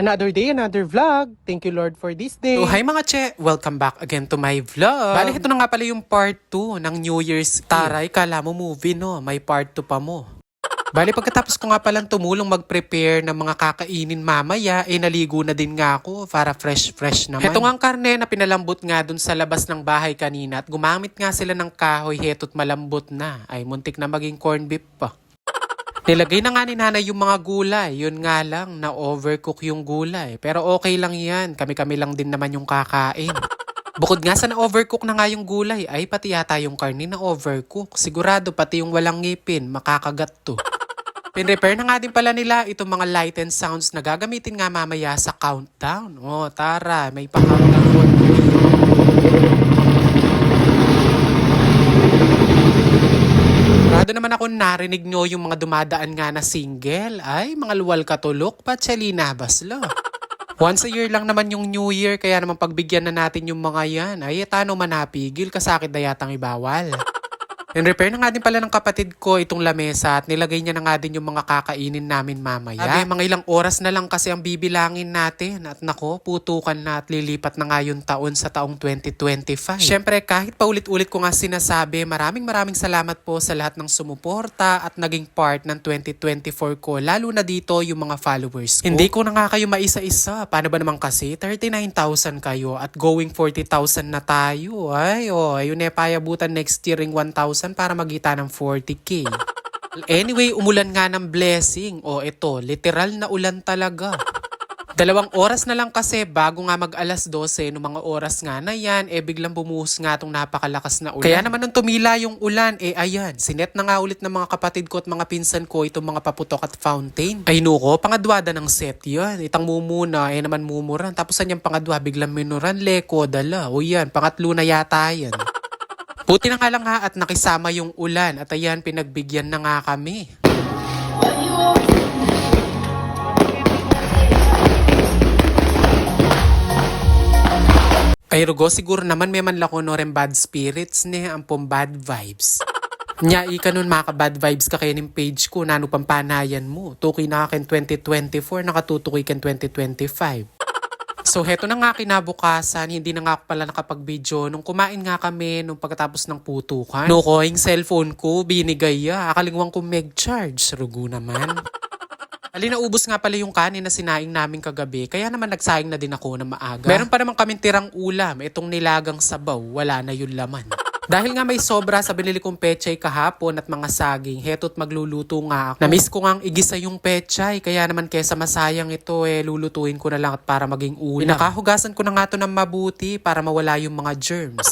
Another day, another vlog. Thank you Lord for this day. So, hi mga che! Welcome back again to my vlog. Bali, ito na nga pala yung part 2 ng New Year's Eve. Taray, kala mo movie, no? May part 2 pa mo. Bali, pagkatapos ko nga palang tumulong mag-prepare ng mga kakainin mamaya, eh naligo na din nga ako para fresh-fresh naman. Heto nga ang karne na pinalambot nga dun sa labas ng bahay kanina at gumamit nga sila ng kahoy heto't malambot na. Ay, muntik na maging corn beef pa. Nilagay na nga ni nanay yung mga gulay. Yun nga lang, na-overcook yung gulay. Pero okay lang yan. Kami-kami lang din naman yung kakain. Bukod nga sa na-overcook na nga yung gulay, ay pati yata yung karne na overcook. Sigurado pati yung walang ngipin, makakagat to. Pinrepair na nga din pala nila itong mga light and sounds na gagamitin nga mamaya sa countdown. Oh, tara, may pa-countdown for Rado naman ako narinig nyo yung mga dumadaan nga na single. Ay, mga luwal katulok, patsalina baslo. Once a year lang naman yung New Year, kaya naman pagbigyan na natin yung mga yan. Ay, tano manapigil, kasakit na yatang ibawal. And repair na nga din pala ng kapatid ko itong lamesa at nilagay niya na nga din yung mga kakainin namin mamaya. Sabi, mga ilang oras na lang kasi ang bibilangin natin. At nako, putukan na at lilipat na nga yung taon sa taong 2025. Siyempre, kahit paulit-ulit ko nga sinasabi, maraming maraming salamat po sa lahat ng sumuporta at naging part ng 2024 ko. Lalo na dito yung mga followers ko. Hindi ko na nga kayo maisa-isa. Paano ba naman kasi? 39,000 kayo at going 40,000 na tayo. Ay, oh, yun eh, payabutan next year ring 1,000 para magita ng 40k. Anyway, umulan nga ng blessing. O ito, literal na ulan talaga. Dalawang oras na lang kasi bago nga mag alas 12, no mga oras nga na yan, eh biglang bumuhos nga tong napakalakas na ulan. Kaya naman nung tumila yung ulan, eh ayan, sinet na nga ulit ng mga kapatid ko at mga pinsan ko itong mga paputok at fountain. Ay nuko, pangadwada ng set yan. Itang mumuna, eh naman mumuran. Tapos anyang pangadwa, biglang minuran, leko, dala. O yan, pangatlo na yata yan. Buti na nga lang ha at nakisama yung ulan at ayan pinagbigyan na nga kami. Ay rugo, siguro naman may man lako no rin bad spirits ni ang pong bad vibes. Nya, ika nun maka bad vibes ka kayo ng page ko, nano pampanayan mo. Tukoy na akin 2024, nakatutukoy kan 2025. So, heto na nga kinabukasan, hindi na nga pala nakapag-video. Nung kumain nga kami, nung pagkatapos ng putukan. No ko, yung cellphone ko, binigay ya. Akalingwang ko meg-charge. Rugo naman. Alina, ubos nga pala yung kanin na sinaing namin kagabi, kaya naman nagsaing na din ako na maaga. Meron pa naman kaming tirang ulam, itong nilagang sabaw, wala na yung laman. Dahil nga may sobra sa binili kong pechay kahapon at mga saging, heto't magluluto nga ako. Namiss ko nga igisa yung pechay, kaya naman kesa masayang ito eh, lulutuin ko na lang at para maging ulam. Pinakahugasan ko na nga to ng mabuti para mawala yung mga germs.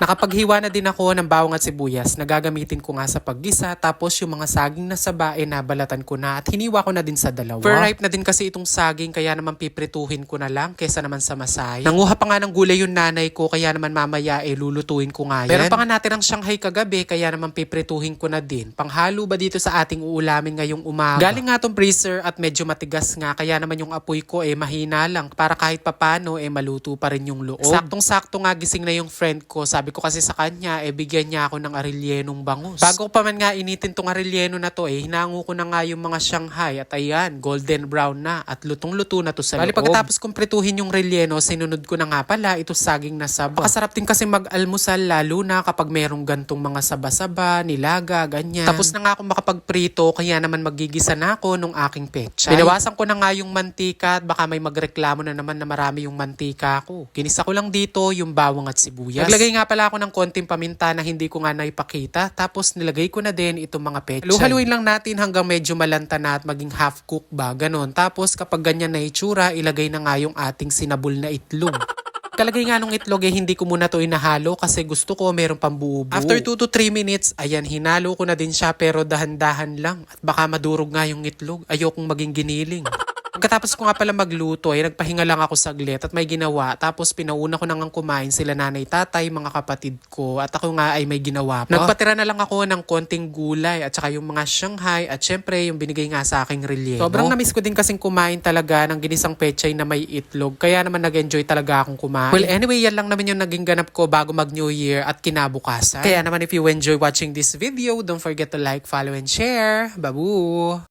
Nakapaghiwa na din ako ng bawang at sibuyas na gagamitin ko nga sa paggisa tapos yung mga saging na saba eh nabalatan ko na at hiniwa ko na din sa dalawa. For ripe na din kasi itong saging kaya naman piprituhin ko na lang kesa naman sa masay. Nanguha pa nga ng gulay yung nanay ko kaya naman mamaya eh lulutuin ko nga yan. Meron pa nga natin ang Shanghai kagabi kaya naman piprituhin ko na din. Panghalo ba dito sa ating uulamin ngayong umaga? Galing nga tong freezer at medyo matigas nga kaya naman yung apoy ko eh mahina lang para kahit papano eh maluto pa rin yung loob. Saktong-sakto nga gising na yung friend ko sabi ko kasi sa kanya, eh bigyan niya ako ng arilyenong bangus. Bago pa man nga initin tong arilyeno na to, eh hinango ko na nga yung mga Shanghai at ayan, golden brown na at lutong-luto na to sa Bali, loob. pagkatapos kong prituhin yung relyeno, sinunod ko na nga pala ito saging na saba. Makasarap din kasi mag-almusal lalo na kapag merong gantong mga saba-saba, nilaga, ganyan. Tapos na nga ako makapagprito, kaya naman magigisa na ako nung aking pechay. Binawasan ko na nga yung mantika at baka may magreklamo na naman na marami yung mantika ko. Kinisa ko lang dito yung bawang at sibuyas. Naglagay nga pala ako ng konting paminta na hindi ko nga naipakita. Tapos nilagay ko na din itong mga pechay. Haluhaluin lang natin hanggang medyo malanta na at maging half cook ba, ganon. Tapos kapag ganyan na itsura, ilagay na nga yung ating sinabul na itlog. Kalagay nga nung itlog eh, hindi ko muna to inahalo kasi gusto ko meron pang buo After 2 to 3 minutes, ayan, hinalo ko na din siya pero dahan-dahan lang. At baka madurog nga yung itlog. Ayokong maging giniling. Pagkatapos ko nga pala magluto, ay nagpahinga lang ako saglit at may ginawa. Tapos pinauna ko nang kumain sila nanay, tatay, mga kapatid ko. At ako nga ay may ginawa pa. Nagpatira na lang ako ng konting gulay at saka yung mga Shanghai at syempre yung binigay nga sa aking relyeno. Sobrang namiss ko din kasing kumain talaga ng ginisang pechay na may itlog. Kaya naman nag-enjoy talaga akong kumain. Well anyway, yan lang naman yung naging ganap ko bago mag New Year at kinabukasan. Kaya naman if you enjoy watching this video, don't forget to like, follow, and share. Babu!